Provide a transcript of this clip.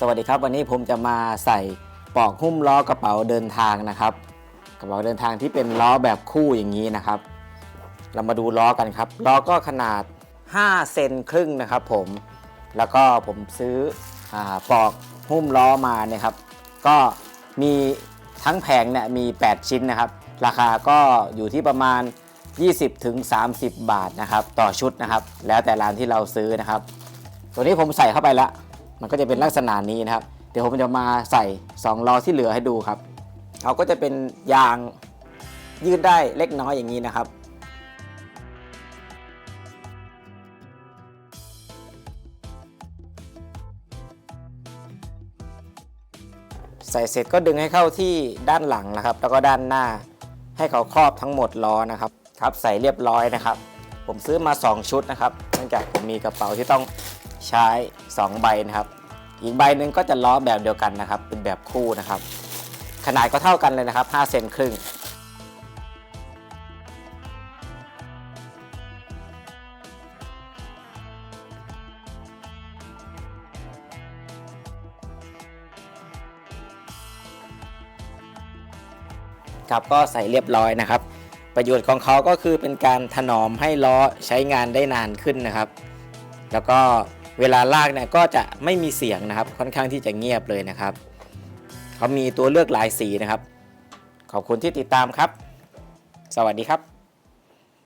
สวัสดีครับ วันนี้ผมจะมาใส่ปลอกหุ้มล้อกระเป๋าเดินทางนะครับ กระเป๋าเดินทางที่เป็นล้อแบบคู่อย่างนี้นะครับ เรามาดูล้อกันครับล้อก็ขนาด 5 เซนครึ่งนะครับ ผม แล้วก็ผมซื้ออปลอกหุ้มล้อมาเนี่ยครับ ก็มีทั้งแผงเนี่ยมี 8 ชิ้นนะครับ ราคาก็อยู่ที่ประมาณ 20-30ถึง30บาทนะครับ ต่อชุดนะครับ แล้วแต่ร้านที่เราซื้อนะครับ ตัวนี้ผมใส่เข้าไปแล้ว มันก็จะเป็นลักษณะนี้นะครับ เดี๋ยวผมจะมาใส่2ล้อที่เหลือให้ดูครับเขาก็จะเป็นยางยืดได้เล็กน้อยอย่างนี้นะครับใส่เสร็จก็ดึงให้เข้าที่ด้านหลังนะครับ แล้วก็ด้านหน้าให้เขาครอบทั้งหมดล้อนะครับ ครับใส่เรียบร้อยนะครับ ผมซื้อมา 2 ชุดนะครับเนื่องจากผมมีกระเป๋าที่ต้อง ใช้ 2 ใบนะครับ อีกใบหนึ่งก็จะล้อแบบเดียวกันนะครับ เป็นแบบคู่นะครับ ขนาดก็เท่ากันเลยนะครับ5เซนครึ่งครับก็ใส่เรียบร้อยนะครับ ประโยชน์ของเขาก็คือเป็นการถนอมให้ล้อใช้งานได้นานขึ้นนะครับ แล้วก็ เวลาลากเนี่ยก็จะไม่มีเสียงนะครับ ค่อนข้างที่จะเงียบเลยนะครับเขามีตัวเลือกหลายสีนะครับ ขอบคุณที่ติดตามครับ สวัสดีครับ